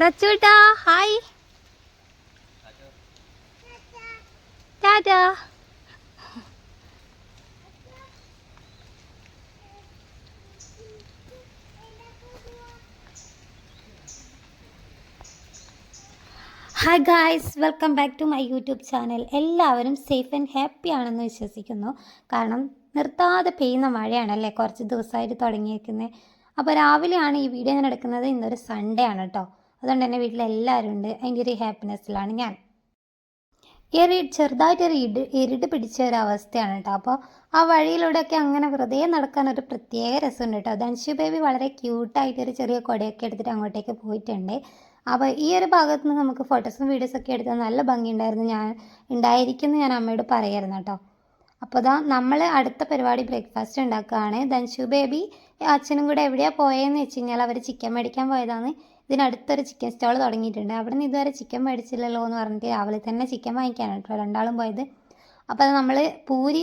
ദച്ചൂട്ടാ hi. Tata. Hi guys welcome back to my YouTube channel എല്ലാവരും safe and happy ആണെന്ന് വിശ്വസിക്കുന്നു. കാരണം നിർത്താതെ പെയ്യുന്ന മഴയാണല്ലേ കുറച്ച് ദിവസമായിട്ട് തുടങ്ങിയിരിക്കുന്നത് അപ്പോൾ രാവിലെയാണ് ഈ വീഡിയോ ഞാൻ എടുക്കുന്നത്. ഇന്നൊരു സൺഡേ ആണ് കേട്ടോ അതുകൊണ്ട് തന്നെ വീട്ടിലെല്ലാവരും ഉണ്ട്. അതിന്റെ ഒരു ഹാപ്പിനെസ്സിലാണ് ഞാൻ. ഒരു ചെറുതായിട്ടൊരു ഇട് ഇരുട്ട് പിടിച്ച ഒരു അവസ്ഥയാണ് കേട്ടോ അപ്പോൾ ആ വഴിയിലൂടെയൊക്കെ അങ്ങനെ വെറുതെ നടക്കാൻ ഒരു പ്രത്യേക രസമുണ്ട് കേട്ടോ ധൻഷു ബേബി വളരെ ക്യൂട്ടായിട്ടൊരു ചെറിയ കൊടയൊക്കെ എടുത്തിട്ട് അങ്ങോട്ടേക്ക് പോയിട്ടുണ്ട്. അപ്പോൾ ഈ ഒരു ഭാഗത്ത് നിന്ന് നമുക്ക് ഫോട്ടോസും വീഡിയോസൊക്കെ എടുത്താൽ നല്ല ഭംഗിയുണ്ടായിരുന്നു ഞാൻ ഉണ്ടായിരിക്കുമെന്ന് ഞാൻ അമ്മയോട് പറയായിരുന്നു കേട്ടോ അപ്പോൾ ഇതാ നമ്മൾ അടുത്ത പരിപാടി ബ്രേക്ക്ഫാസ്റ്റ് ഉണ്ടാക്കുകയാണ്. ധൻഷു ബേബി അച്ഛനും കൂടെ എവിടെയാണ് പോയതെന്ന് വെച്ച് കഴിഞ്ഞാൽ അവർ ചിക്കൻ മേടിക്കാൻ പോയതാണ്. ഇതിനടുത്തൊരു ചിക്കൻ സ്റ്റോൾ തുടങ്ങിയിട്ടുണ്ട്. അവിടെ നിന്ന് ഇതുവരെ ചിക്കൻ മേടിച്ചില്ലല്ലോ എന്ന് പറഞ്ഞിട്ട് രാവിലെ തന്നെ ചിക്കൻ വാങ്ങിക്കാനാണ് കേട്ടോ രണ്ടാളും പോയത്. അപ്പോൾ നമ്മൾ പൂരി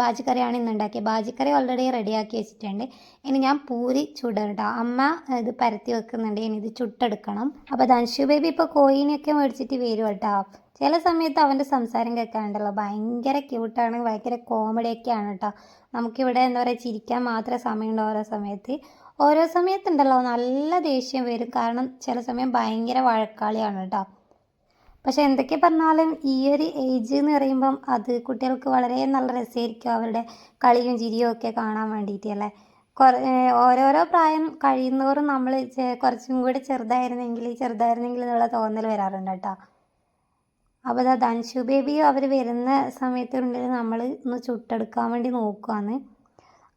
ബാജിക്കറിയാണ് ഇന്ന് ഉണ്ടാക്കിയത് ബാജിക്കറി ഓൾറെഡി റെഡിയാക്കി വെച്ചിട്ടുണ്ട്. ഇനി ഞാൻ പൂരി ചുടും കേട്ടോ. അമ്മ ഇത് പരത്തി വെക്കുന്നുണ്ട്. ഇനി ഇത് ചുട്ടെടുക്കണം. അപ്പോൾ ധനുഷു ബേബി ഇപ്പോൾ കോയിനൊക്കെ മേടിച്ചിട്ട് വരും കേട്ടോ? ചില സമയത്ത് അവന്റെ സംസാരം കേൾക്കാനുണ്ടല്ലോ. ഭയങ്കര ക്യൂട്ടാണ് ഭയങ്കര കോമഡിയൊക്കെയാണ് കേട്ടോ നമുക്കിവിടെ എന്താ പറയുക ചിരിക്കാൻ മാത്രമേ സമയമുണ്ടോ ഓരോ സമയത്ത്. ഓരോ സമയത്തുണ്ടല്ലോ നല്ല ദേഷ്യം വരും. കാരണം ചില സമയം ഭയങ്കര വഴക്കാളിയാണ് കേട്ടോ പക്ഷെ എന്തൊക്കെ പറഞ്ഞാലും ഈ ഒരു ഏജ് എന്ന് പറയുമ്പം അത് കുട്ടികൾക്ക് വളരെ നല്ല രസമായിരിക്കും അവരുടെ കളിയും ചിരിയും ഒക്കെ കാണാൻ വേണ്ടിയിട്ട് അല്ലേ? കുറേ ഓരോരോ പ്രായം കഴിയുന്നവരും നമ്മൾ കുറച്ചും കൂടി ചെറുതായിരുന്നെങ്കിൽ ചെറുതായിരുന്നെങ്കിൽ എന്നുള്ള തോന്നൽ വരാറുണ്ട് കേട്ടോ അപ്പോൾ അതാ ധൻഷു ബേബി അവർ വരുന്ന സമയത്തുണ്ടെങ്കിൽ നമ്മൾ ഒന്ന് ചുട്ടെടുക്കാൻ വേണ്ടി നോക്കുകയാണ്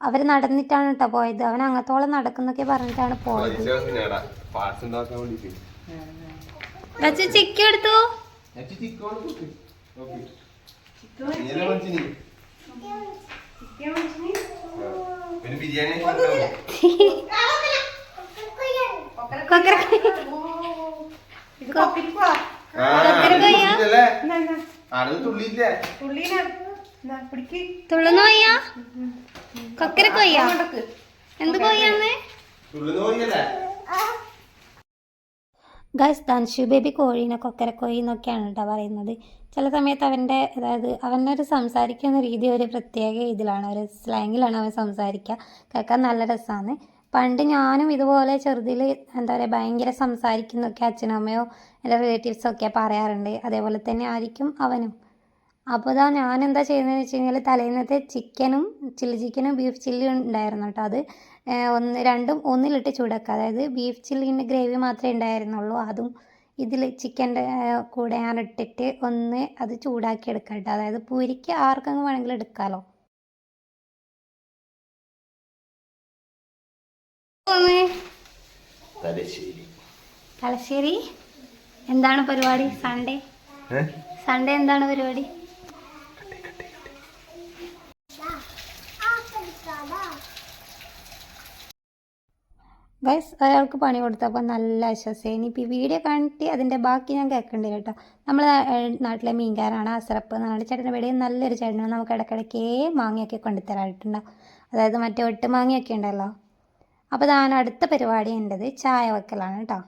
അവർ നടന്നിട്ടാണ് കേട്ടോ പോയത്. അവൻ അങ്ങത്തോളം നടക്കുന്നൊക്കെ പറഞ്ഞിട്ടാണ് പോയത്. എടുത്തു? ബിരിയാണി തുള്ളുന്ന കൊയ്യ കൊക്കര കൊയ്യ എന്ത് കൊയ്യാന്ന് തുള്ളുന്ന പോയല്ലേ ഗൈസ് ധൻഷു ബേബി കോഴീനെ കൊക്കര കോഴി എന്നൊക്കെയാണ് കേട്ടോ പറയുന്നത്. ചില സമയത്ത് അവന്റെ അതായത് അവനൊരു സംസാരിക്കുന്ന രീതി ഒരു പ്രത്യേക ഇതിലാണ്. ഒരു സ്ലാങ്ങിലാണ് അവൻ സംസാരിക്കുക. കേൾക്കാൻ നല്ല രസമാണ്. പണ്ട് ഞാനും ഇതുപോലെ ചെറുതിൽ എന്താ പറയുക ഭയങ്കര സംസാരിക്കുന്നൊക്കെ അച്ഛനും അമ്മയോ എന്റെ റിലേറ്റീവ്സൊക്കെ പറയാറുണ്ട്. അതേപോലെ തന്നെ ആയിരിക്കും അവനും. അപ്പോൾ ഇതാ ഞാൻ എന്താ വെച്ച് കഴിഞ്ഞാൽ തലേന്നത്തെ ചിക്കനും ചില്ലി ചിക്കനും ബീഫ് ചില്ലി ഉണ്ടായിരുന്നു കേട്ടോ. അത് ഒന്ന് രണ്ടും ഒന്നിലിട്ട് ചൂടാക്കുക. അതായത് ബീഫ് ചില്ലിന്റെ ഗ്രേവി മാത്രമേ ഉണ്ടായിരുന്നുള്ളൂ. അതും ഇതിൽ ചിക്കന്റെ കൂടെ ഞാൻ ഇട്ടിട്ട് ഒന്ന് അത് ചൂടാക്കി എടുക്കാം കേട്ടോ. അതായത് പൂരിക്ക് ആർക്കെങ്കിലും വേണമെങ്കിലും എടുക്കാമല്ലോ തലശ്ശേരി. തലശ്ശേരി? എന്താണ് പരിപാടി? സൺഡേ സൺഡേ എന്താണ് പരിപാടി? ഗൈസ് ഒരാൾക്ക് പണി കൊടുത്തപ്പോൾ നല്ല ആശ്വാസമായി ഇനിയിപ്പോൾ ഈ വീഡിയോ കണ്ടിട്ട് അതിന്റെ ബാക്കി ഞാൻ കേൾക്കേണ്ടി കേട്ടോ. നമ്മൾ നാട്ടിലെ മീൻകാരാണ് അസറപ്പ് എന്ന് പറഞ്ഞിട്ട് ചേട്ടന്റെ ഇവിടെ നല്ലൊരു ചേട്ടനാണ്. നമുക്ക് ഇടയ്ക്കിടയ്ക്ക് മാങ്ങയൊക്കെ കൊണ്ടുതരാറുണ്ടാവും അതായത് മറ്റേ ഒട്ട് മാങ്ങയൊക്കെ ഉണ്ടല്ലോ. അപ്പോൾ ഞാൻ അടുത്ത പരിപാടി എന്റെത്. ചായ വെക്കലാണ് കേട്ടോ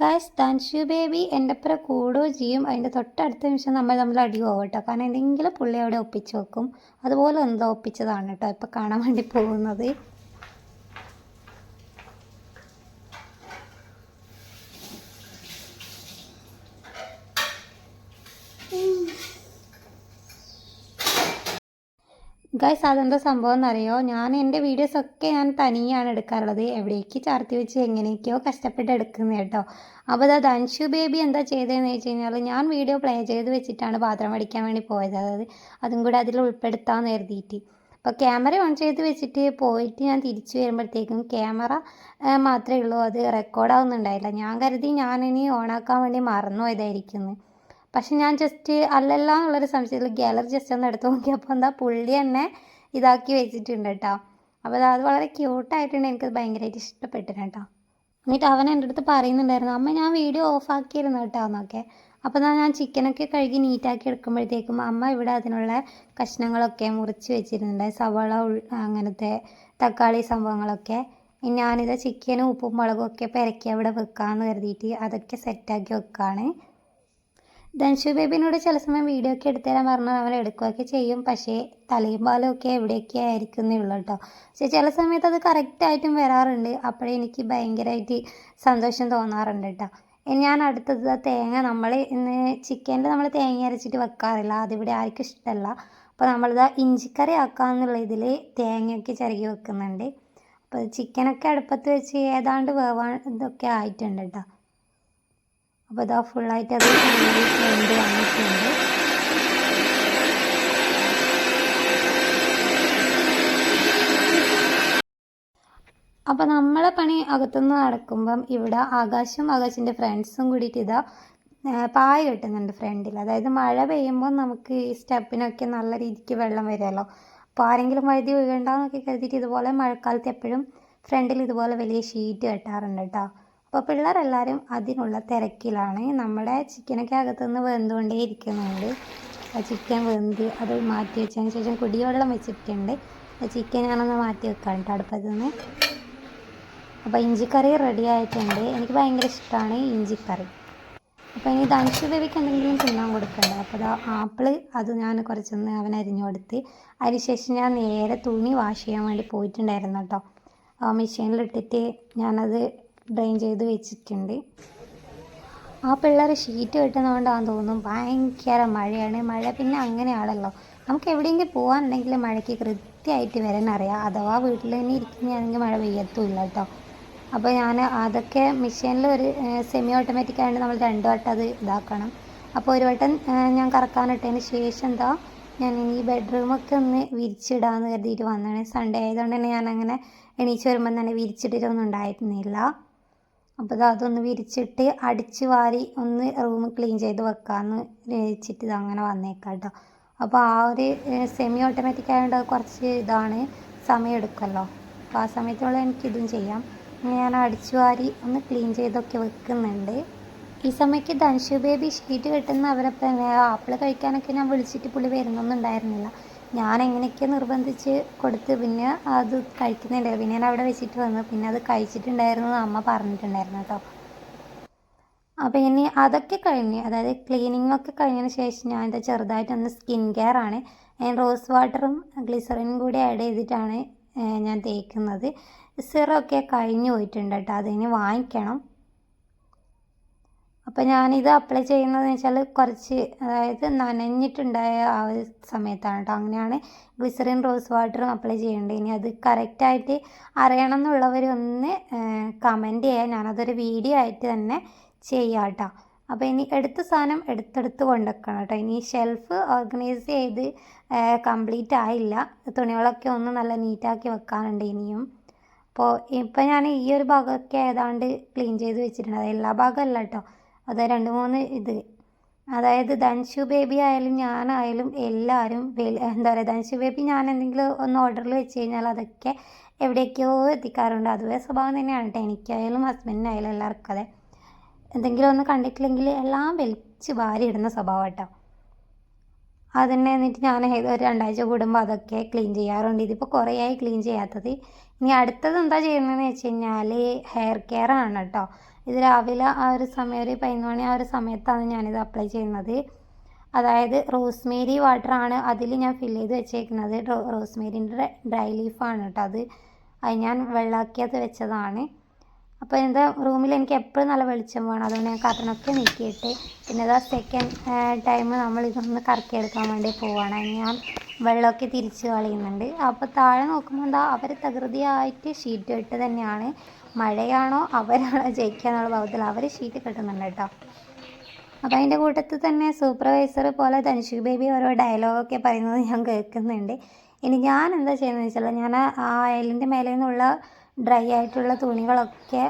ഗായ്സ് ധൻഷു ബേബി എന്റെ അപ്പുറം കൂടുകയും ചെയ്യും. അതിന്റെ തൊട്ടടുത്ത നിമിഷം നമ്മൾ നമ്മൾ അടി പോകും കേട്ടോ കാരണം എന്തെങ്കിലും പുള്ളി അവിടെ ഒപ്പിച്ച് വെക്കും. അതുപോലെ എന്തോ ഒപ്പിച്ചതാണ് കേട്ടോ. ഇപ്പോൾ കാണാൻ വേണ്ടി പോകുന്നത്. ഗൈസ് അതെന്താ സംഭവം എന്നറിയോ ഞാൻ എന്റെ വീഡിയോസ് ഒക്കെ ഞാൻ തനിയാണ് എടുക്കാറുള്ളത്. എവിടേക്ക് ചാർത്തി വെച്ച് എങ്ങനെയൊക്കെയോ കഷ്ടപ്പെട്ട് എടുക്കുന്നത് കേട്ടോ. അപ്പോൾ അത് അൻഷു ബേബി എന്താ ചെയ്തതെന്ന് വെച്ച് കഴിഞ്ഞാൽ ഞാൻ വീഡിയോ പ്ലേ ചെയ്ത് വെച്ചിട്ടാണ് പാത്രം അടിക്കാൻ വേണ്ടി പോയത്. അതായത് അതും കൂടെ അതിൽ ഉൾപ്പെടുത്താമെന്ന് കരുതിയിട്ട്. അപ്പോൾ ക്യാമറ ഓൺ ചെയ്ത് വെച്ചിട്ട് പോയിട്ട് ഞാൻ തിരിച്ചു വരുമ്പോഴത്തേക്കും ക്യാമറ മാത്രമേ ഉള്ളൂ. അത് റെക്കോർഡാവുന്നുണ്ടായില്ല ഞാൻ കരുതി ഞാനിനി ഓണാക്കാൻ വേണ്ടി മറന്നു പോയതായിരിക്കുന്നു പക്ഷെ ഞാൻ ജസ്റ്റ് അല്ലല്ല എന്നുള്ളൊരു സംശയത്തിൽ ഗാലറി ജസ്റ്റ് ഒന്ന് എടുത്ത് നോക്കിയപ്പോൾ എന്താ പുള്ളി തന്നെ ഇതാക്കി വെച്ചിട്ടുണ്ട് കേട്ടോ അപ്പോൾ അത് വളരെ ക്യൂട്ടായിട്ടുണ്ട് എനിക്കത് ഭയങ്കരമായിട്ട് ഇഷ്ടപ്പെട്ടിരുന്നു കേട്ടോ എന്നിട്ട് അവൻ എന്റെ അടുത്ത് പറയുന്നുണ്ടായിരുന്നു അമ്മ ഞാൻ വീഡിയോ ഓഫ് ഓഫാക്കിയിരുന്നു കേട്ടോ എന്നൊക്കെ. അപ്പോൾ ഞാൻ ചിക്കനൊക്കെ കഴുകി നീറ്റാക്കി എടുക്കുമ്പോഴത്തേക്കും അമ്മ ഇവിടെ അതിനുള്ള കഷ്ണങ്ങളൊക്കെ മുറിച്ച് വെച്ചിരുന്നുണ്ട് സവാള അങ്ങനത്തെ തക്കാളി സംഭവങ്ങളൊക്കെ. ഞാനിത് ചിക്കനും ഉപ്പും മുളകും ഒക്കെ പെരക്കി അവിടെ വെക്കാമെന്ന് കരുതിയിട്ട് അതൊക്കെ സെറ്റാക്കി വെക്കുകയാണ് ധൻഷു ബേബിനോട് ചില സമയം വീഡിയോ ഒക്കെ എടുത്തു തരാൻ പറഞ്ഞാൽ അവൻ എടുക്കുകയൊക്കെ ചെയ്യും. പക്ഷേ തലയും പാലും ഒക്കെ എവിടെയൊക്കെ ആയിരിക്കുന്നേ ഉള്ളൂ കേട്ടോ. പക്ഷേ ചില സമയത്ത് അത് കറക്റ്റായിട്ടും വരാറുണ്ട്. അപ്പോഴേ എനിക്ക് ഭയങ്കരമായിട്ട് സന്തോഷം തോന്നാറുണ്ട് കേട്ടോ. ഞാൻ അടുത്തത് തേങ്ങ നമ്മൾ ഇന്ന് ചിക്കനിൽ നമ്മൾ തേങ്ങ അരച്ചിട്ട് വെക്കാറില്ല. അതിവിടെ ആർക്കും ഇഷ്ടമല്ല. അപ്പോൾ നമ്മളിത് ഇഞ്ചിക്കറി ആക്കാമെന്നുള്ള ഇതിൽ തേങ്ങയൊക്കെ ചിരകി വെക്കുന്നുണ്ട്. അപ്പോൾ ചിക്കനൊക്കെ അടുപ്പത്ത് വെച്ച് ഏതാണ്ട് വേവാൻ ഇതൊക്കെ ആയിട്ടുണ്ട് കേട്ടോ. അപ്പോൾ ഇതാ ഫുള്ളായിട്ട് അത് വെന്ത് വന്നിട്ടുണ്ട്. അപ്പോൾ നമ്മളെ പണി അകത്തുനിന്ന് നടക്കുമ്പം ഇവിടെ ആകാശും ആകാശിന്റെ ഫ്രണ്ട്സും കൂടിയിട്ട് ഇതാ പായ കെട്ടുന്നുണ്ട് ഫ്രണ്ടിൽ അതായത് മഴ പെയ്യുമ്പോൾ നമുക്ക് ഈ സ്റ്റെപ്പിനൊക്കെ നല്ല രീതിക്ക് വെള്ളം വരുമല്ലോ അപ്പോൾ ആരെങ്കിലും വഴുതി വീഴണ്ടെന്നൊക്കെ കരുതിയിട്ട് ഇതുപോലെ മഴക്കാലത്ത് എപ്പോഴും ഫ്രണ്ടിൽ ഇതുപോലെ വലിയ ഷീറ്റ് കെട്ടാറുണ്ട് കേട്ടോ അപ്പോൾ പിള്ളേരെല്ലാവരും അതിനുള്ള തിരക്കിലാണ്. നമ്മുടെ ചിക്കനൊക്കെ അകത്തുനിന്ന് വെന്തുകൊണ്ടേ ഇരിക്കുന്നുണ്ട് ആ ചിക്കൻ വെന്ത് അത് മാറ്റി വെച്ചതിന് ശേഷം കുടിവെള്ളം വെച്ചിട്ടുണ്ട്. ആ ചിക്കൻ ഞാനൊന്ന് മാറ്റി വെക്കാം കേട്ടോ അടുപ്പത്തു നിന്ന് അപ്പോൾ ഇഞ്ചിക്കറി റെഡി ആയിട്ടുണ്ട്. എനിക്ക് ഭയങ്കര ഇഷ്ടമാണ് ഇഞ്ചിക്കറി. അപ്പോൾ ഇനി ധനുഷ് ബേബിക്ക് എന്തെങ്കിലും തിന്നാൻ കൊടുക്കണ്ട? അപ്പോൾ ആപ്പിൾ അത് ഞാൻ കുറച്ചൊന്ന് അവൻ അരിഞ്ഞു കൊടുത്ത് അതിനുശേഷം ഞാൻ നേരെ തുണി വാഷ് ചെയ്യാൻ വേണ്ടി പോയിട്ടുണ്ടായിരുന്നു കേട്ടോ. മെഷീനിലിട്ടിട്ട് ഞാനത് ഡ്രെയിൻ ചെയ്ത് വെച്ചിട്ടുണ്ട്. ആ പിള്ളേർ ഷീറ്റ് കിട്ടുന്നതുകൊണ്ടാണെന്ന് തോന്നുന്നു ഭയങ്കര മഴയാണ്. മഴ പിന്നെ അങ്ങനെയാണല്ലോ. നമുക്ക് എവിടെയെങ്കിലും പോകാനുണ്ടെങ്കിൽ മഴയ്ക്ക് കൃത്യമായിട്ട് വരാൻ അറിയാം അഥവാ വീട്ടിൽ തന്നെ ഇരിക്കുന്നതാണെങ്കിൽ മഴ പെയ്യത്തുമില്ല കേട്ടോ. അപ്പോൾ ഞാൻ അതൊക്കെ മെഷീനിൽ ഒരു സെമി ഓട്ടോമാറ്റിക് ആയതുകൊണ്ട് നമ്മൾ രണ്ട് വട്ടം അത് ഇതാക്കണം. അപ്പോൾ ഒരു വട്ടം ഞാൻ കറക്കാനിട്ടതിന് ശേഷം എന്താ ഞാൻ ഈ ബെഡ്റൂമൊക്കെ ഒന്ന് വിരിച്ചിടാമെന്ന് കരുതിയിട്ട് വന്നതാണ്. സൺഡേ ആയതുകൊണ്ട് തന്നെ ഞാൻ അങ്ങനെ എണീച്ച് വരുമ്പം തന്നെ വിരിച്ചിട്ടിട്ടൊന്നും ഉണ്ടായിരുന്നില്ല. അപ്പോൾ ഇത് അതൊന്ന് വിരിച്ചിട്ട് അടിച്ച് വാരി ഒന്ന് റൂം ക്ലീൻ ചെയ്ത് വെക്കാമെന്ന് വെച്ചിട്ട് ഇത് അങ്ങനെ വന്നേക്കാം കേട്ടോ അപ്പോൾ ആ ഒരു സെമി ഓട്ടോമാറ്റിക് ആയതുകൊണ്ട് കുറച്ച് ഇതാണ് സമയം എടുക്കുമല്ലോ അപ്പോൾ ആ സമയത്തുള്ള എനിക്കിതും ചെയ്യാം. ഞാൻ അടിച്ചു വാരി ഒന്ന് ക്ലീൻ ചെയ്തൊക്കെ വെക്കുന്നുണ്ട്. ഈ സമയത്ത് ധനുഷു ബേബി ഷീറ്റ് കെട്ടുന്ന അവരപ്പം ആപ്പിൾ കഴിക്കാനൊക്കെ ഞാൻ വിളിച്ചിട്ട് പുള്ളി വരുന്നൊന്നുണ്ടായിരുന്നില്ല ഞാൻ എങ്ങനെയൊക്കെ നിർബന്ധിച്ച് കൊടുത്ത് പിന്നെ അത് കഴിക്കുന്നുണ്ട് പിന്നെ ഞാൻ അവിടെ വെച്ചിട്ട് വന്നു. പിന്നെ അത് കഴിച്ചിട്ടുണ്ടായിരുന്നു അമ്മ പറഞ്ഞിട്ടുണ്ടായിരുന്നു കേട്ടോ. അപ്പോൾ ഇനി അതൊക്കെ കഴിഞ്ഞ് അതായത് ക്ലീനിങ് ഒക്കെ കഴിഞ്ഞതിന് ശേഷം ഞാൻ ഇത് ചെറുതായിട്ടൊന്ന് സ്കിൻ കെയർ ആണ്. ഞാൻ റോസ് വാട്ടറും ഗ്ലിസറിനും കൂടി ആഡ് ചെയ്തിട്ടാണ് ഞാൻ തേക്കുന്നത്. സിറമൊക്കെ കഴിഞ്ഞു പോയിട്ടുണ്ട് കേട്ടോ. അതിന് വാങ്ങിക്കണം. അപ്പോൾ ഞാനിത് അപ്ലൈ ചെയ്യുന്നതെന്ന് വെച്ചാൽ കുറച്ച് അതായത് നനഞ്ഞിട്ടുണ്ടായ ആ ഒരു സമയത്താണ് കേട്ടോ അങ്ങനെയാണ് ഗ്ലിസറിൻ റോസ് വാട്ടറും അപ്ലൈ ചെയ്യേണ്ടത്. ഇനി അത് കറക്റ്റായിട്ട് അറിയണം എന്നുള്ളവർ ഒന്ന് കമന്റ് ചെയ്യാം ഞാനതൊരു വീഡിയോ ആയിട്ട് തന്നെ ചെയ്യാം കേട്ടോ അപ്പോൾ ഇനി എടുത്ത സാധനം എടുത്തെടുത്ത് കൊണ്ടുവെക്കണം കേട്ടോ ഇനി ഷെൽഫ് ഓർഗനൈസ് ചെയ്ത് കംപ്ലീറ്റ് ആയില്ല. തുണികളൊക്കെ ഒന്ന് നല്ല നീറ്റാക്കി വെക്കാനുണ്ട് ഇനിയും. അപ്പോൾ ഇപ്പം ഞാൻ ഈ ഒരു ഭാഗമൊക്കെ ഏതാണ്ട് ക്ലീൻ ചെയ്ത് വെച്ചിട്ടുണ്ട്. അത് എല്ലാ ഭാഗമല്ല കേട്ടോ അത് രണ്ട് മൂന്ന് ഇത്. അതായത് ധൻഷു ബേബി ആയാലും ഞാനായാലും എല്ലാവരും എന്താ പറയുക ധൻഷു ബേബി ഞാൻ എന്തെങ്കിലും ഒന്ന് ഓർഡറിൽ വെച്ച് കഴിഞ്ഞാൽ അതൊക്കെ എവിടേക്കോ എത്തിക്കാറുണ്ട്. അതുവരെ സ്വഭാവം തന്നെയാണ്. കേട്ടോ എനിക്കായാലും ഹസ്ബൻഡിനായാലും എല്ലാവർക്കും അതെ. എന്തെങ്കിലും ഒന്ന് കണ്ടിട്ടില്ലെങ്കിൽ എല്ലാം വലിച്ച് വാരി ഇടുന്ന സ്വഭാവം കേട്ടോ അതന്നെ എന്നിട്ട് ഞാൻ ഒരു രണ്ടാഴ്ച കൂടുമ്പോൾ അതൊക്കെ ക്ലീൻ ചെയ്യാറുണ്ട്. ഇതിപ്പോൾ കുറേ ആയി ക്ലീൻ ചെയ്യാത്തത്. ഇനി അടുത്തത് എന്താ ചെയ്യുന്നതെന്ന് വെച്ച് കഴിഞ്ഞാൽ ഹെയർ കെയർ ആണ് കേട്ടോ. ഇത് രാവിലെ ആ ഒരു സമയം ഒരു പതിനൊന്ന് മണി ആ ഒരു സമയത്താണ് ഞാനിത് അപ്ലൈ ചെയ്യുന്നത്. അതായത് റോസ്മേരി വാട്ടറാണ് അതിൽ ഞാൻ ഫില്ല് ചെയ്ത് വെച്ചേക്കുന്നത്. റോസ്മേരിന്റെ ഡ്രൈ ലീഫാണ് കേട്ടോ അത്. അത് ഞാൻ വെള്ളാക്കിയത് വെച്ചതാണ്. അപ്പോൾ എന്താ റൂമിൽ എനിക്ക് എപ്പോഴും നല്ല വെളിച്ചം വേണം. അതുകൊണ്ട് ഞാൻ കർട്ടനൊക്കെ നീക്കിയിട്ട് പിന്നെ ഇതാ സെക്കൻഡ് ടൈം നമ്മൾ ഇതൊന്ന് കറക്കി എടുക്കാൻ വേണ്ടി പോവാണ്. ഞാൻ വെള്ളമൊക്കെ തിരിച്ച് കളയുന്നുണ്ട്. അപ്പോൾ താഴെ നോക്കുമ്പോൾ എന്താ അവർ തകൃതിയായിട്ട് ഷീറ്റ് ഇട്ട് തന്നെയാണ്. മഴയാണോ അവരാണോ ജയിക്കുക എന്നുള്ള ഭാവത്തിൽ അവർ ഷീറ്റ് കെട്ടുന്നുണ്ട് കേട്ടോ. അപ്പോൾ അതിന്റെ കൂട്ടത്തിൽ തന്നെ സൂപ്പർവൈസർ പോലെ ധനുഷ് ബേബി ഓരോ ഡയലോഗൊക്കെ പറയുന്നത് ഞാൻ കേൾക്കുന്നുണ്ട്. ഇനി ഞാൻ എന്താ ചെയ്യുന്നത് വെച്ചാൽ ഞാൻ ആ അയലിന്റെ മേലെ നിന്നുള്ള ഡ്രൈ ആയിട്ടുള്ള തുണികളൊക്കെ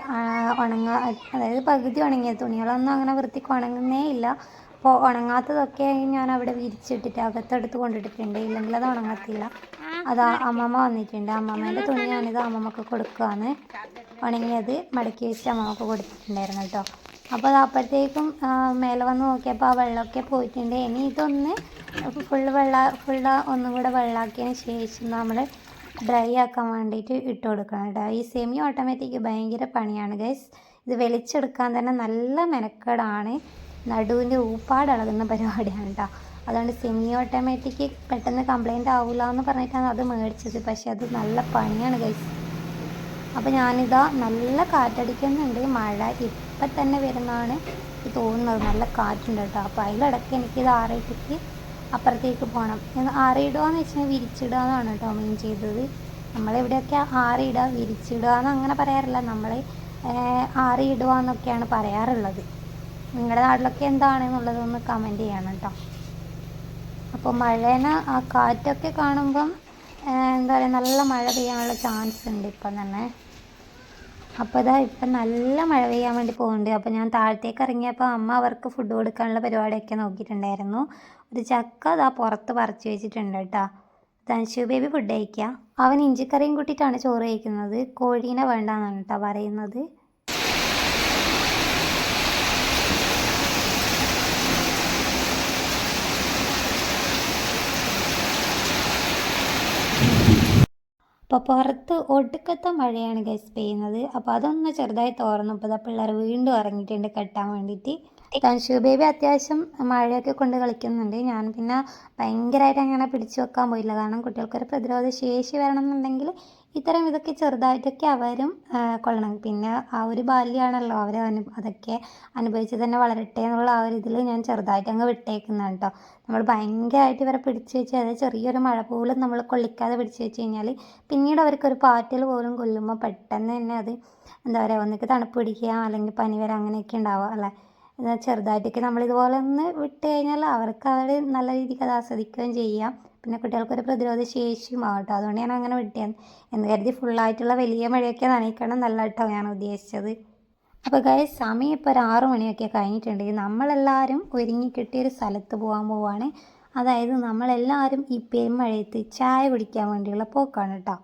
ഉണങ്ങ അതായത് പകുതി ഉണങ്ങിയ തുണികളൊന്നും അങ്ങനെ വൃത്തിക്ക് ഉണങ്ങുന്നേ ഇല്ല. അപ്പോൾ ഉണങ്ങാത്തതൊക്കെ ഞാൻ അവിടെ വിരിച്ചിട്ടിട്ട് അകത്തെടുത്ത് കൊണ്ടിട്ടിട്ടുണ്ട്. ഇല്ലെങ്കിൽ അത് ഉണങ്ങത്തില്ല. അത് അമ്മമ്മ വന്നിട്ടുണ്ട്. അമ്മമ്മേന്റെ തുണിയാണിത് അമ്മമ്മക്ക് കൊടുക്കുകയാണ് ഉണങ്ങിയത്. മടക്കി വെച്ച് അമ്മമ്മക്ക് കൊടുത്തിട്ടുണ്ടായിരുന്നു കേട്ടോ. അപ്പോൾ അത് അപ്പോഴത്തേക്കും മേലെ വന്ന് നോക്കിയപ്പോൾ ആ വെള്ളമൊക്കെ പോയിട്ടുണ്ട്. ഇനി ഇതൊന്ന് ഫുള്ള് വെള്ള ഫുള്ള് ഒന്നും കൂടെ വെള്ളമാക്കിയതിന് ശേഷം നമ്മൾ ഡ്രൈ ആക്കാൻ വേണ്ടിയിട്ട് ഇട്ട് കൊടുക്കണം കേട്ടോ. ഈ സെമി ഓട്ടോമാറ്റിക് ഭയങ്കര പണിയാണ് ഗൈസ് ഇത് വെളിച്ചെടുക്കാൻ തന്നെ നല്ല മെനക്കേടാണ്. നടുവിന്റെ ഊപ്പാട് ഇളകുന്ന പരിപാടിയാണ് കേട്ടോ അതുകൊണ്ട് സെമി ഓട്ടോമാറ്റിക് പെട്ടെന്ന് കംപ്ലൈന്റ് ആവില്ല എന്ന് പറഞ്ഞിട്ടാണ് അത് മേടിച്ചത്. പക്ഷേ അത് നല്ല പണിയാണ് ഗൈസ് അപ്പോൾ ഞാനിതാ നല്ല കാറ്റടിക്കുന്നുണ്ട്. മഴ ഇപ്പം തന്നെ വരുന്നതാണ് തോന്നുന്നത്. നല്ല കാറ്റുണ്ട് കേട്ടോ അപ്പോൾ അതിലിടയ്ക്ക് എനിക്കിത് ആറിയിട്ടിട്ട് അപ്പുറത്തേക്ക് പോകണം ആറിയിടുക എന്ന് വെച്ചാൽ വിരിച്ചിടുക എന്നാണ് കേട്ടോ മീൻ ചെയ്തത്. നമ്മളിവിടെയൊക്കെ ആറിയിടുക വിരിച്ചിടുക എന്ന് അങ്ങനെ പറയാറില്ല. നമ്മൾ ആറിയിടുക എന്നൊക്കെയാണ് പറയാറുള്ളത്. നിങ്ങളുടെ നാട്ടിലൊക്കെ എന്താണെന്നുള്ളതൊന്ന് കമന്റ് ചെയ്യണം കേട്ടോ. അപ്പോൾ മഴേനെ ആ കാറ്റൊക്കെ കാണുമ്പം എന്താ പറയുക നല്ല മഴ പെയ്യാനുള്ള ചാൻസ് ഉണ്ട് ഇപ്പം തന്നെ. അപ്പോൾ ഇതാ ഇപ്പം നല്ല മഴ പെയ്യാൻ വേണ്ടി പോകുന്നുണ്ട്. അപ്പോൾ ഞാൻ താഴത്തേക്ക് ഇറങ്ങിയപ്പോൾ അമ്മ അവർക്ക് ഫുഡ് കൊടുക്കാനുള്ള പരിപാടിയൊക്കെ നോക്കിയിട്ടുണ്ടായിരുന്നു. ഒരു ചക്ക അതാ പുറത്ത് പറിച്ചു വെച്ചിട്ടുണ്ട് കേട്ടോ. തൻഷു ബേബി ഫുഡ് കഴിക്കുക അവൻ ഇഞ്ചിക്കറിയും കൂട്ടിയിട്ടാണ് ചോറ് കഴിക്കുന്നത്. കോഴീനെ വേണ്ടാന്നാണ് കേട്ടോ പറയുന്നത്. അപ്പോൾ പുറത്ത് ഒടുക്കത്തെ മഴയാണ് ഗസ് പെയ്യുന്നത്. അപ്പോൾ അതൊന്ന് ചെറുതായി തോർന്നപ്പോൾ പിള്ളേർ വീണ്ടും ഇറങ്ങിയിട്ടുണ്ട് കെട്ടാൻ വേണ്ടിയിട്ട്. തൻഷു ബേബി അത്യാവശ്യം മഴയൊക്കെ കൊണ്ട് കളിക്കുന്നുണ്ട്. ഞാൻ പിന്നെ ഭയങ്കരമായിട്ട് അങ്ങനെ പിടിച്ചു വെക്കാൻ പോയില്ല. കാരണം കുട്ടികൾക്കൊരു പ്രതിരോധ ശേഷി വരണം എന്നുണ്ടെങ്കിൽ ഇത്തരം ഇതൊക്കെ ചെറുതായിട്ടൊക്കെ അവരും കൊള്ളണം. പിന്നെ ആ ഒരു ബാല്യമാണല്ലോ അവർ അനു അതൊക്കെ അനുഭവിച്ച് തന്നെ വളരട്ടെ എന്നുള്ള ആ ഒരു ഇതിൽ ഞാൻ ചെറുതായിട്ട് അങ്ങ് വിട്ടേക്കുന്നതാണ് കേട്ടോ നമ്മൾ ഭയങ്കരമായിട്ട് ഇവരെ പിടിച്ചു വെച്ച് അതായത് ചെറിയൊരു മഴ പോലും നമ്മൾ കൊള്ളിക്കാതെ പിടിച്ചു വെച്ച് കഴിഞ്ഞാൽ പിന്നീട് അവർക്കൊരു പാറ്റൽ പോലും കൊല്ലുമ്പോൾ പെട്ടെന്ന് തന്നെ അത് എന്താ പറയുക ഒന്നിക്ക് തണുപ്പ് പിടിക്കുക അല്ലെങ്കിൽ പനി വരാം അങ്ങനെയൊക്കെ ഉണ്ടാവുക അല്ലേ? എന്നാൽ ചെറുതായിട്ടൊക്കെ നമ്മൾ ഇതുപോലെ ഒന്ന് വിട്ട് കഴിഞ്ഞാൽ അവർക്ക് അവർ നല്ല രീതിക്ക് അത് ആസ്വദിക്കുകയും ചെയ്യാം. പിന്നെ കുട്ടികൾക്കൊരു പ്രതിരോധ ശേഷിയും ആവട്ടോ. അതുകൊണ്ട് ഞാൻ അങ്ങനെ വിട്ടത് എന്ന് കരുതി ഫുള്ളായിട്ടുള്ള വലിയ മഴയൊക്കെ നനയിക്കണം നല്ല കേട്ടോ ഞാൻ ഉദ്ദേശിച്ചത്. അപ്പോൾ ഗായ സമയം ഇപ്പോൾ ഒരു ആറു മണിയൊക്കെ കഴിഞ്ഞിട്ടുണ്ട്. നമ്മളെല്ലാവരും ഒരുങ്ങി കിട്ടിയൊരു സ്ഥലത്ത് പോകാൻ പോവാണ്. അതായത് നമ്മളെല്ലാവരും ഈ പെരുമഴയത്ത് ചായ കുടിക്കാൻ വേണ്ടിയുള്ള പോക്കാണ് കേട്ടോ.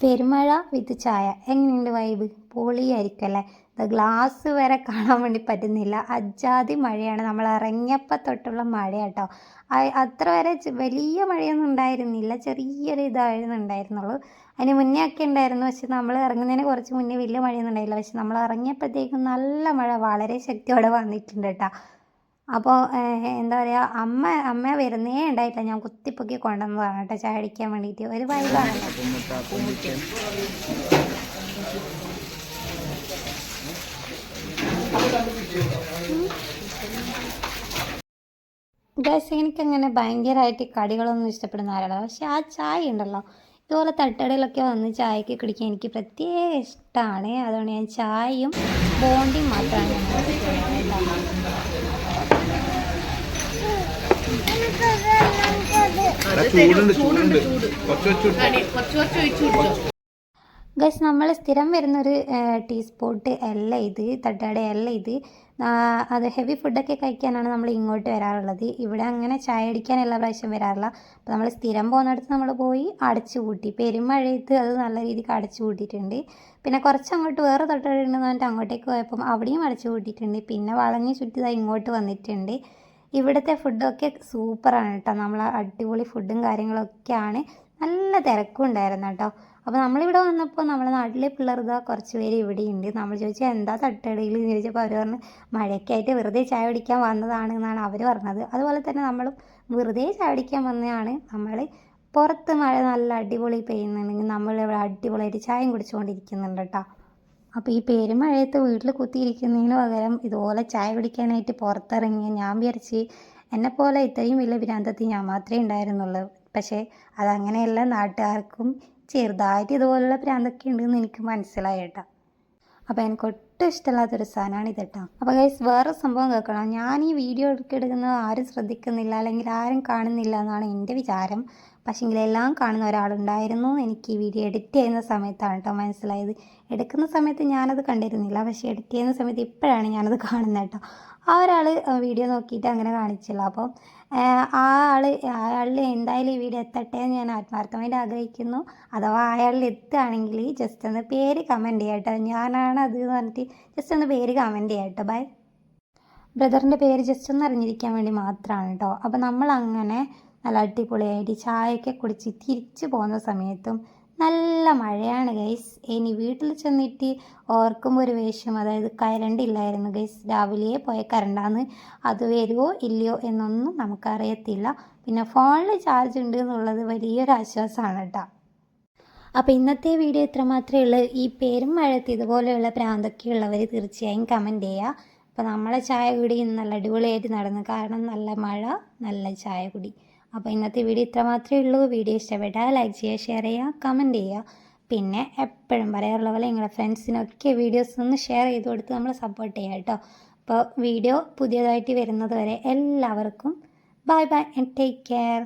പെരുമഴ വിത്ത് ചായ. എങ്ങനെയുണ്ട് വൈബ് പൊളിയായിരിക്കല്ലേ ഇത് ഗ്ലാസ് വരെ കാണാൻ വേണ്ടി പറ്റുന്നില്ല. അജാതി മഴയാണ്. നമ്മൾ ഇറങ്ങിയപ്പോൾ തൊട്ടുള്ള മഴ കേട്ടോ അത്ര വരെ വലിയ മഴയൊന്നും ഉണ്ടായിരുന്നില്ല. ചെറിയൊരു ഇതായിരുന്നു ഉണ്ടായിരുന്നുള്ളൂ. അതിന് മുന്നേ ഒക്കെ ഉണ്ടായിരുന്നു. പക്ഷെ നമ്മൾ ഇറങ്ങുന്നതിന് കുറച്ച് മുന്നേ വലിയ മഴയൊന്നും ഉണ്ടായില്ല. പക്ഷെ നമ്മൾ ഇറങ്ങിയപ്പോഴത്തേക്കും നല്ല മഴ. വളരെ ശക്തിയോടെ വന്നിട്ടുണ്ട് കേട്ടോ. അപ്പോൾ എന്താ പറയുക അമ്മ അമ്മ വരുന്നേ ഉണ്ടായിട്ടില്ല. ഞാൻ കുത്തിപ്പൊക്കി കൊണ്ടുവന്നതാണ് കേട്ടോ. ചായ അടിക്കാൻ വേണ്ടിയിട്ട്. ഒരു വൈബാണ് ഗൈസ് എനിക്കങ്ങനെ ഭയങ്കരമായിട്ട് കടികളൊന്നും ഇഷ്ടപ്പെടുന്ന ആരാണ് പക്ഷെ ആ ചായ ഉണ്ടല്ലോ. ഇതുപോലെ തട്ടടയിലൊക്കെ വന്ന് ചായക്ക് കുടിക്കാൻ എനിക്ക് പ്രത്യേക ഇഷ്ടമാണ് അതുകൊണ്ട് ഞാൻ ചായയും ബോണ്ടിയും മാത്രമാണ് ഞാൻ കുടിക്കുന്നത് കേട്ടോ. ചൂടുണ്ട് ചൂടുണ്ട്. ഗൈസ് നമ്മൾ സ്ഥിരം വരുന്നൊരു ടീ സ്പോട്ട് അല്ല ഇത് തട്ടാട അല്ല ഇത് അത് ഹെവി ഫുഡൊക്കെ കഴിക്കാനാണ് നമ്മൾ ഇങ്ങോട്ട് വരാറുള്ളത്. ഇവിടെ അങ്ങനെ ചായ അടിക്കാൻ എല്ലാ പ്രാവശ്യം വരാറില്ല. അപ്പോൾ നമ്മൾ സ്ഥിരം പോകുന്നിടത്ത് നമ്മൾ പോയി അടച്ചു കൂട്ടി പെരുമഴയത്ത് അത് നല്ല രീതിക്ക് അടച്ചു കൂട്ടിയിട്ടുണ്ട്. പിന്നെ കുറച്ച് അങ്ങോട്ട് വേറെ തൊട്ടടുണ്ടെന്ന് ഉണ്ടെന്ന് പറഞ്ഞിട്ട് അങ്ങോട്ടേക്ക് പോയപ്പം അവിടെയും അടച്ചു കൂട്ടിയിട്ടുണ്ട്. പിന്നെ വളഞ്ഞ് ചുറ്റിതായി ദാ ഇങ്ങോട്ട് വന്നിട്ടുണ്ട്. ഇവിടുത്തെ ഫുഡൊക്കെ സൂപ്പറാണ് കേട്ടോ. നമ്മൾ അടിപൊളി ഫുഡും കാര്യങ്ങളൊക്കെയാണ്. നല്ല തിരക്കും ഉണ്ടായിരുന്നു കേട്ടോ. അപ്പോൾ നമ്മളിവിടെ വന്നപ്പോൾ നമ്മളെ നാട്ടിലെ പിള്ളേർ കുറച്ച് പേര് ഇവിടെ ഉണ്ട്. നമ്മൾ ചോദിച്ചാൽ എന്താ തട്ടടയിൽ എന്ന് ചോദിച്ചപ്പോൾ അവർ പറഞ്ഞു മഴയൊക്കെ ആയിട്ട് വെറുതെ ചായ കുടിക്കാൻ വന്നതാണ് എന്നാണ് അവർ പറഞ്ഞത്. അതുപോലെ തന്നെ നമ്മളും വെറുതെ ചായ കുടിക്കാൻ വന്നതാണ്. നമ്മൾ പുറത്ത് മഴ നല്ല അടിപൊളി പെയ്യുന്നുണ്ടെങ്കിൽ നമ്മൾ ഇവിടെ അടിപൊളിയായിട്ട് ചായയും കുടിച്ചുകൊണ്ടിരിക്കുന്നുണ്ട് കേട്ടോ. അപ്പോൾ ഈ പെരുമഴയത്ത് വീട്ടിൽ കുത്തിയിരിക്കുന്നതിന് പകരം ഇതുപോലെ ചായ കുടിക്കാനായിട്ട് പുറത്തിറങ്ങിയ ഞാൻ വിചാരിച്ച് എന്നെപ്പോലെ ഇത്രയും വലിയ ഭ്രാന്തത്തിൽ ഞാൻ മാത്രമേ ഉണ്ടായിരുന്നുള്ളൂ. പക്ഷേ അതങ്ങനെയല്ല നാട്ടുകാർക്കും ചെറുതായിട്ട് ഇതുപോലുള്ള ഭ്രാന്തൊക്കെ ഉണ്ടെന്ന് എനിക്ക് മനസ്സിലായി അപ്പോൾ എനിക്ക് ഒട്ടും ഇഷ്ടമില്ലാത്തൊരു സാധനമാണ് ഇത് കേട്ടോ അപ്പോൾ ഗൈസ് വേറെ സംഭവം കേൾക്കണം. ഞാൻ ഈ വീഡിയോ എടുക്കുന്നത് ആരും ശ്രദ്ധിക്കുന്നില്ല അല്ലെങ്കിൽ ആരും കാണുന്നില്ല എന്നാണ് എന്റെ വിചാരം. പക്ഷേങ്കിൽ എല്ലാം കാണുന്ന ഒരാളുണ്ടായിരുന്നു. എനിക്ക് ഈ വീഡിയോ എഡിറ്റ് ചെയ്യുന്ന സമയത്താണ് കേട്ടോ മനസ്സിലായത്. എടുക്കുന്ന സമയത്ത് ഞാനത് കണ്ടിരുന്നില്ല. പക്ഷേ എഡിറ്റ് ചെയ്യുന്ന സമയത്ത് ഇപ്പോഴാണ് ഞാനത് കാണുന്നത് കേട്ടോ. ആ ഒരാൾ വീഡിയോ നോക്കിയിട്ട് അങ്ങനെ കാണിച്ചില്ല. അപ്പോൾ ആ ആൾ അയാളിൽ എന്തായാലും ഈ വീഡിയോ എത്തട്ടെ എന്ന് ഞാൻ ആത്മാർത്ഥമായിട്ട് ആഗ്രഹിക്കുന്നു. അഥവാ അയാളിൽ എത്തുകയാണെങ്കിൽ ജസ്റ്റ് ഒന്ന് പേര് കമന്റ് ചെയ്യാം കേട്ടോ. ഞാനാണ് അത് എന്ന് പറഞ്ഞിട്ട് ജസ്റ്റ് ഒന്ന് പേര് കമന്റ് ചെയ്യാം കേട്ടോ. ബൈ ബ്രദറിന്റെ പേര് ജസ്റ്റ് ഒന്ന് അറിഞ്ഞിരിക്കാൻ വേണ്ടി മാത്രമാണ് കേട്ടോ. അപ്പോൾ നമ്മൾ അങ്ങനെ നല്ല അടിപൊളിയായിട്ട് ചായയൊക്കെ കുടിച്ച് തിരിച്ചു പോകുന്ന സമയത്തും നല്ല മഴയാണ് ഗൈസ് ഇനി വീട്ടിൽ ചെന്നിട്ട് ഓർക്കും ഒരു വേഷം. അതായത് കരണ്ട് ഇല്ലായിരുന്നു ഗൈസ് രാവിലെ പോയ കരണ്ടാന്ന് അത് വരുമോ ഇല്ലയോ എന്നൊന്നും നമുക്കറിയത്തില്ല. പിന്നെ ഫോണിൽ ചാർജ് ഉണ്ട് എന്നുള്ളത് വലിയൊരു ആശ്വാസമാണ് കേട്ടോ അപ്പോൾ ഇന്നത്തെ വീഡിയോ ഇത്ര മാത്രമേ ഉള്ളൂ. ഈ പേരും മഴത്ത് ഇതുപോലെയുള്ള പ്രാന്തൊക്കെ ഉള്ളവർ തീർച്ചയായും കമന്റ് ചെയ്യുക അപ്പോൾ നമ്മളെ ചായ കുടി നല്ല അടിപൊളിയായിട്ട് നടന്നു. കാരണം നല്ല മഴ നല്ല ചായ കുടി. അപ്പോൾ ഇന്നത്തെ വീഡിയോ ഇത്ര മാത്രമേ ഉള്ളൂ. വീഡിയോ ഇഷ്ടപ്പെട്ടാൽ ലൈക്ക് ചെയ്യുക ഷെയർ ചെയ്യുക കമന്റ് ചെയ്യുക. പിന്നെ എപ്പോഴും പറയാറുള്ള പോലെ നിങ്ങളുടെ ഫ്രണ്ട്സിനൊക്കെ വീഡിയോസ് ഒന്ന് ഷെയർ ചെയ്ത് കൊടുത്ത് നമ്മൾ സപ്പോർട്ട് ചെയ്യുക കേട്ടോ. അപ്പോൾ വീഡിയോ പുതിയതായിട്ട് വരുന്നത് വരെ എല്ലാവർക്കും bye bye and take care